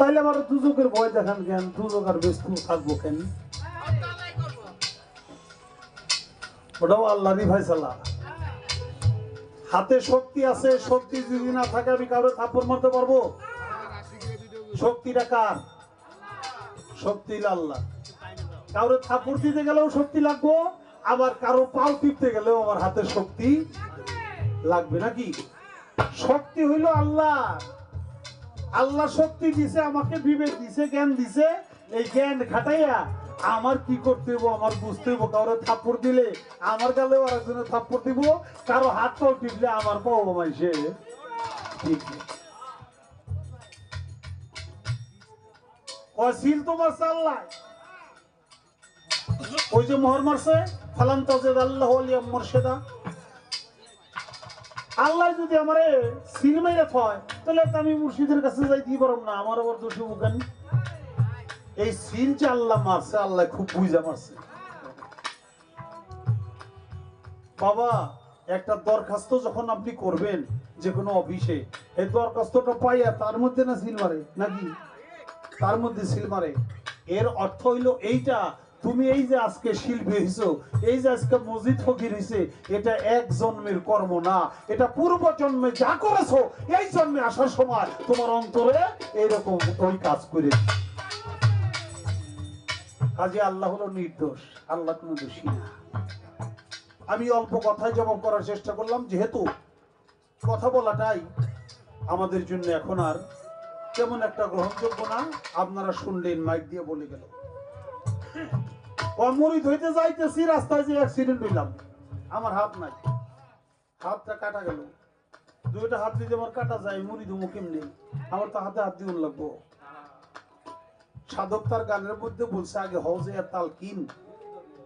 তাইলে আবার দুজকের ভয় দেখান কেন? দুজক আর ব্যস্ত থাকব কেন? ওটাও আল্লাহরই ফাইসালা হাতে শক্তি আছে, শক্তি যদি না থাকে আমি কারও থাপ্পড় মারতে পারব? শক্তিটা কার? শক্তি আল্লাহ। কারও থাপ্পড় দিতে গেলেও শক্তি লাগবো, আবার কারও পাও টিপতে গেলেও আমার হাতে শক্তি লাগবে নাকি? শক্তি হইল আল্লাহ। আল্লাহ শক্তি দিছে, আমাকে বিবেক দিছে, জ্ঞান দিছে। এই জ্ঞান খাটাইয়া আমার কি করতে হইব, আমার বুঝতে হইব, কারও থাপ্পড় দিলে আমার গালেও আর একজনের থাপ্পড় দিব, কারও হাত পাও টিপলে আমার পাও মাইসে অসিল তোমার চাল্লায় ওই যে মোহর মারছে ফালান তাজেদ আল্লাহ আলিয়া মোর্শেদা। আল্লাহ যদি আমারে সিল মেরে থয় তাহলে তো আমি মুর্শিদের কাছে যাইতেই পারব না? আমার আবার দোষী মুখান এই সিল যে আল্লাহ মারছে, আল্লাহ খুব বুঝা মারছে। বাবা, একটা দরখাস্ত যখন আপনি করবেন যে কোনো অফিসে, এই দরখাস্তটা পাইয়া তার মধ্যে না সিল মারে? নাকি? তার মধ্যে সিল মারে। এর অর্থ হইল এইটা তুমি এই যে আজকে শিল্পী হইছো, এই যে আজকে মসজিদ ফকির হইছে, এটা এক জন্মের কর্ম না, এটা পূর্ব জন্মে যা করেছ, এই জন্মে আসার সময় তোমার অন্তরে এইরকম ওই কাজ করে কাজে আল্লাহ হলো নির্দোষ, আল্লাহ কোনো দোষী না। আমি অল্প কথায় জবাব করার চেষ্টা করলাম, যেহেতু কথা বলাটাই আমাদের জন্য এখন আর তেমন একটা গ্রহণযোগ্য না। আপনারা শুনলেন, মাইক দিয়ে বলে গেল। অমরিত হইতে যাইতেছি, রাস্তায় যে অ্যাক্সিডেন্ট হইলাম। আমার হাত নাই। হাতটা কাটা গেল। দুইটা হাত দিতে আমার কাটা যায়, মুড়ি দুমো কেমনি? আমার তো হাতে হাত দিউন লাগবো। সাধক তার গানের মধ্যে বলছে, আগে হজে তাল কিন।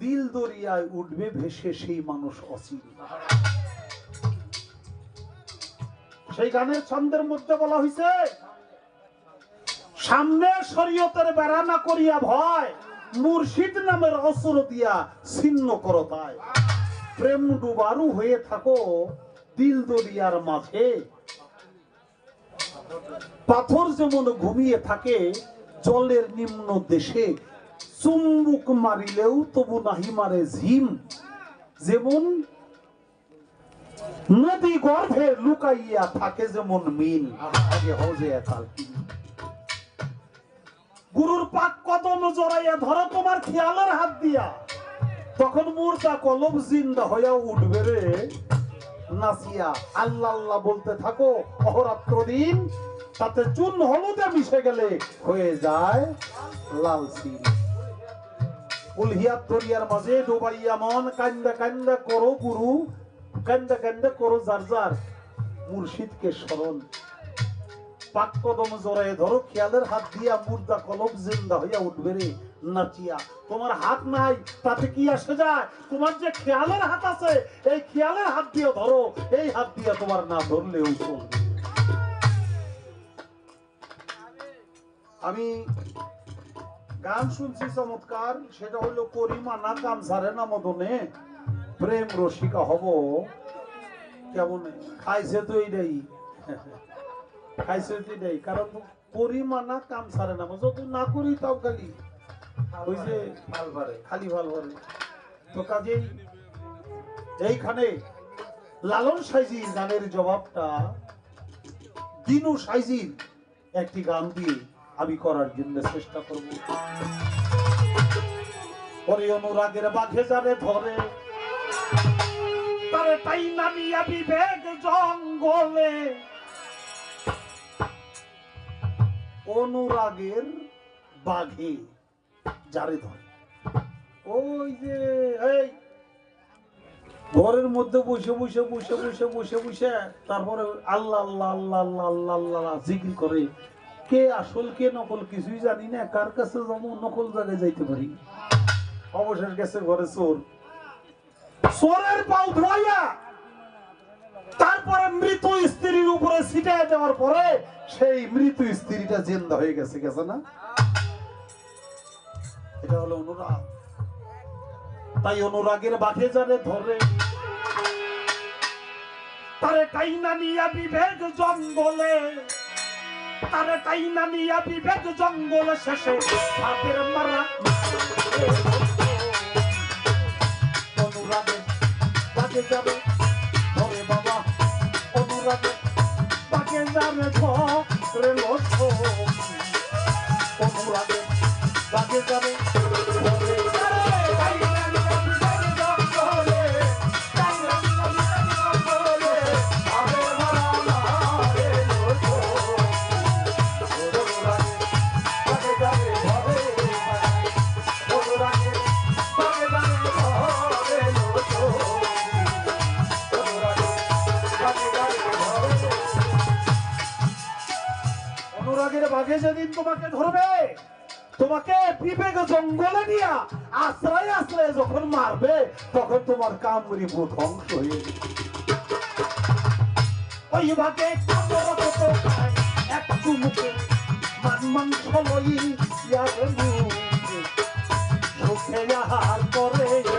দিল দরিয়ায় উঠবে ভেসে সেই মানুষ অচিন। সেই গানের ছন্দের মধ্যে বলা হয়েছে সামনে শরীয়তের বেড়া না করিয়া ভয় মুর্শিদ নামের অসুর দিয়া ছিন্ন করো তাই। প্রেম ডুবারু হয়ে থাকো দিল দরিয়ার মাঝে। পাথর যেমন ঘুমিয়ে থাকে, জলের নিম্ন দেশে চুম্বুক মারিলেও তবু নাহি মারে ঝিম। যেমন নদী গর্ভে লুকাইয়া থাকে, যেমন মিল আগে হজে একাল। গুরুর পাক কদম জড়াইয়া ধরো তোমার খেয়ালের হাত দিয়া। তখন মুর্দা কলম জিন্দা হইয়া উঠবে রে। নাসিয়া, আল্লাহ আল্লাহ বলতে থাকো, অহরাত্র দিন তাতে চুন হলুদে মিশে গেলে হয়ে যায় লাল সিল উলহিয়াত মাঝে ডুবাইয়া মন কান্দা কান্দা করো গুরু, কান্দা কান্দা করো যার যার মুর্শিদকে স্মরণ। কদম জড়ায় ধরো, খেয়ালের হাত দিয়া মুর্দা কলম জিন্দা হইয়া উঠবে রে নাচিয়া। তোমার হাত নাই, তাতে কি আসে যায়? তোমার যে খেয়ালের হাত আছে, এই খেয়ালের হাত দিয়ে ধরো, এই হাত তোমার না ধরলেও চলবে। আমি গান শুনছি চমৎকার, সেটা হইল করিমা না কাম সারে না মদনে, প্রেম রসিকা হব। কেমন? খাইছে তো এইটাই। খাইছে এইটাই কারণ পরিমানা কাম সারে না। যত না করি তাও খালি ওই যে ভালো পারে। খালি ভালো করে তো কাজেই এইখানে লালন সাইজির গানের জবাবটা দিনু সাইজির একটি গান দিয়ে আমি করার জন্য চেষ্টা করব। পরে অনুরাগের বাঘে যারে ধরে তারে তাই নামিয়া বিবেক জঙ্গলে অনুরাগের বাঘে, যারে ধরে। ওই যে, এই, ঘরের মধ্যে বসে বসে বসে বসে বসে বসে তারপরে আল্লাহ আল্লাহ আল্লাহ আল্লাহ আল্লাহ আল্লাহ জিকির করে, কে আসল, কে নকল কিছুই জানি না, কার কাছে যাব, নকল জায়গায় যাইতে পারি। অবশেষ গেছে ঘরে চোর। চোরের পাল ধোয়া তারপরে মৃত স্ত্রীর উপরে ছিটায় দেওয়ার পরে সেই মৃত স্ত্রীটা জিন্দা হয়ে গেছে গেছে না? এটা হলো অনুরাগ। তাই অনুরাগের বাঘে জানে ধরে। তারে কাইনা নিয়া জঙ্গলে। তারে কাইনা নিয়া শেষে মারা। অনুরাগে বাঘে যাবে রাখে তাকে যারে ঘরে লক্ষ অনুরাগে তাকে যাবে বিবেক জঙ্গলে দিয়া আশ্রয় আসলে যখন মারবে, তখন তোমার কামরিব ধ্বংস হয়ে ওই ভাগে একটু মুখে মান মাংস লই ইয়ার মুখে সুখে আহার করে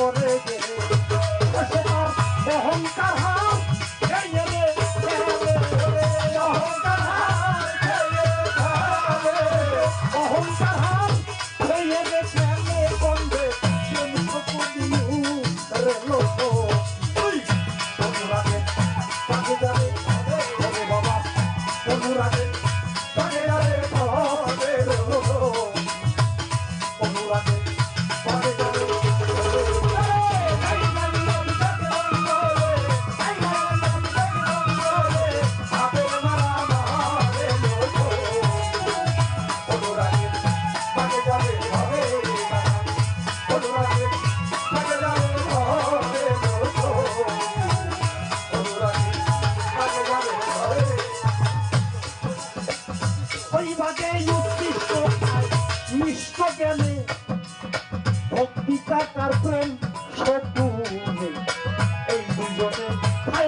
করে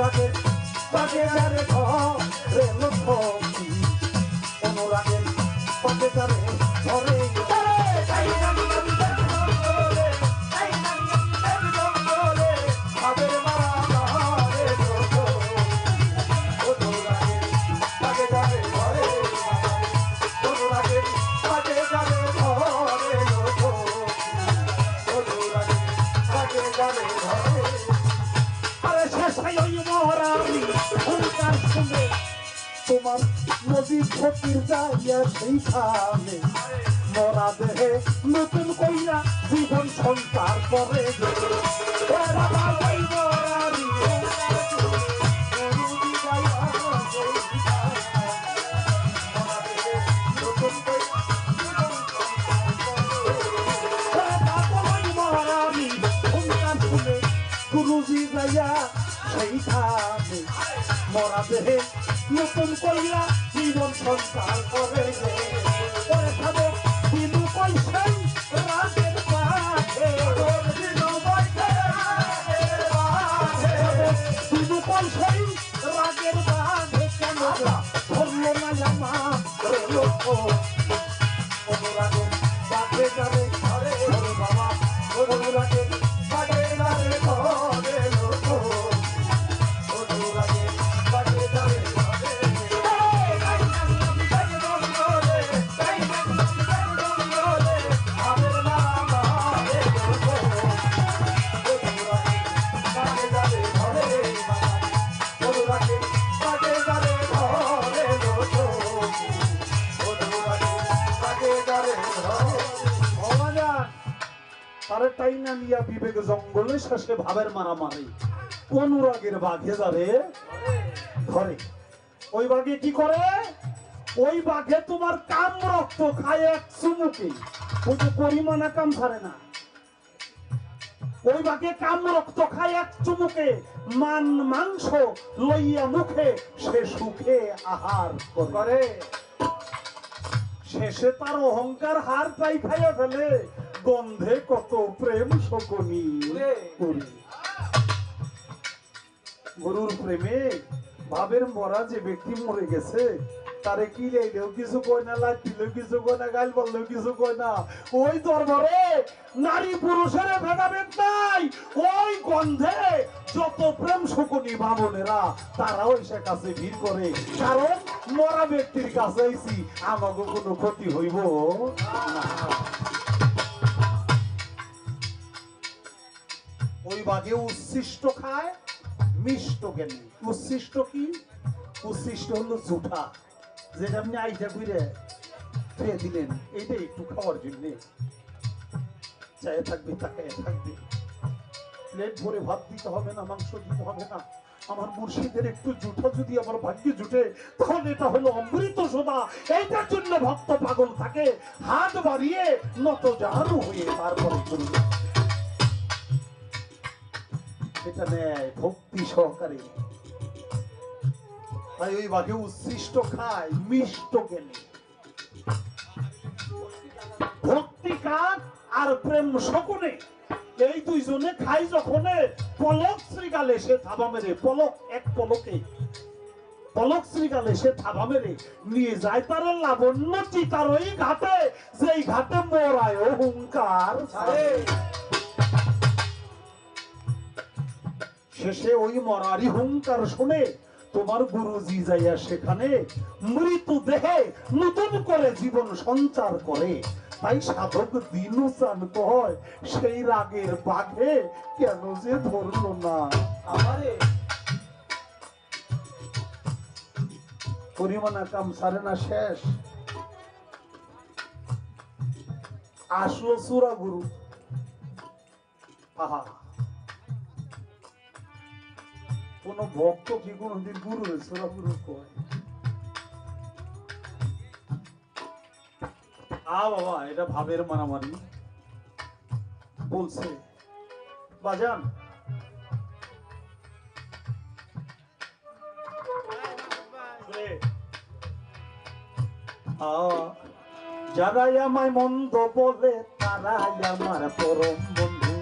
রাতে পাখে যারে ঘরে মুখ ফকির যাইয়া সেইখানে মরা দেহে নতুন কইরা জীবন সঞ্চার করে গুরুজি যাইয়া সেইখানে মরা দেহে নতুন কইরা জীবন সংসার করে ভাবের মারামারি। অনুরাগের বাঘে যাবে? ধরে ওই বাঘে কি করে? ওই বাঘে তোমার কাম রক্ত খায় এক চুমুকে। ওই যে পরিমাণা কাম ছাড়ে না। ওই বাঘে কাম রক্ত খায় এক চুমুকে। মান মাংস লইয়া মুখে সে সুখে আহার করে। শেষে তার অহংকার হার পাই খাইয়া ফেলে। গন্ধে কত প্রেম শকুনি করি। গরুর প্রেমে ভাবের মরা যে ব্যক্তি মরে গেছে তারে কি লেগেও কিছু কয় না লাগ দিলেও কিছু কয় না গাল বললেও কিছু কয় না। ওই দরবারে নারী পুরুষের ভেদাভেদ নাই ওই গন্ধে যত প্রেম শকুনি ভাবনেরা তারাও এসে কাছে ভিড় করে। কারণ মরা ব্যক্তির কাছে আইছি আমাকে কোনো ক্ষতি হইব না। বাঘে উচ্ছিষ্ট খায়, মিষ্ট জ্ঞানী উচ্ছিষ্ট কি? উচ্ছিষ্ট হলো জুঠা যেটা আপনি আইটা ঘুরে খেয়ে দিলেন এইটা একটু খাওয়ার জন্য। চায়ে থাকবে থাকবে। প্লেট ভরে ভাত দিতে হবে না, মাংস দিতে হবে না। আমার মুর্শিদের একটু জুঠা যদি আমার ভাগ্যে জুটে এটা হলো অমৃত এইটার জন্য ভক্ত পাগল থাকে, হাত বাড়িয়ে নত জাহারু হয়ে তারপরে চলবে। এটা ভক্তি সহকারে। তাই ওই বাঘে উচ্ছিষ্ট খায়, মিষ্ট ভক্তি আর প্রেম এই দুইজনে খাই পলক শ্রীগালে সে থাবা মেরে, পলক এক পলকে। পলক শ্রীগালে সে থাবা মেরে, নিয়ে যায় তার লাবণ্য চিতার ওই ঘাটে, যেই ঘাটে মরায় হুঙ্কার শেষে ওই মরারি হুঙ্কার শুনে তোমার গুরুজি যাইয়া সেখানে মৃত্যু দেহে নতুন করে জীবন সঞ্চার করে। তাই সাধক দিনু চান্ত হয়, সেই রাগের বাঘে কেন যে ধরলো না। আমারে। পরিমাণা কাম সারে না, শেষ। আসলো সুরা গুরু। আহা। কোন ভক্ত কি কোনদিন গুরু সোরা গুরু কয়। আ বাবা, এটা ভাবের মারামারি। বলছে, বাজান। যারাই আমায় মন্দ বলে, তারাই আমার পরম বন্ধু।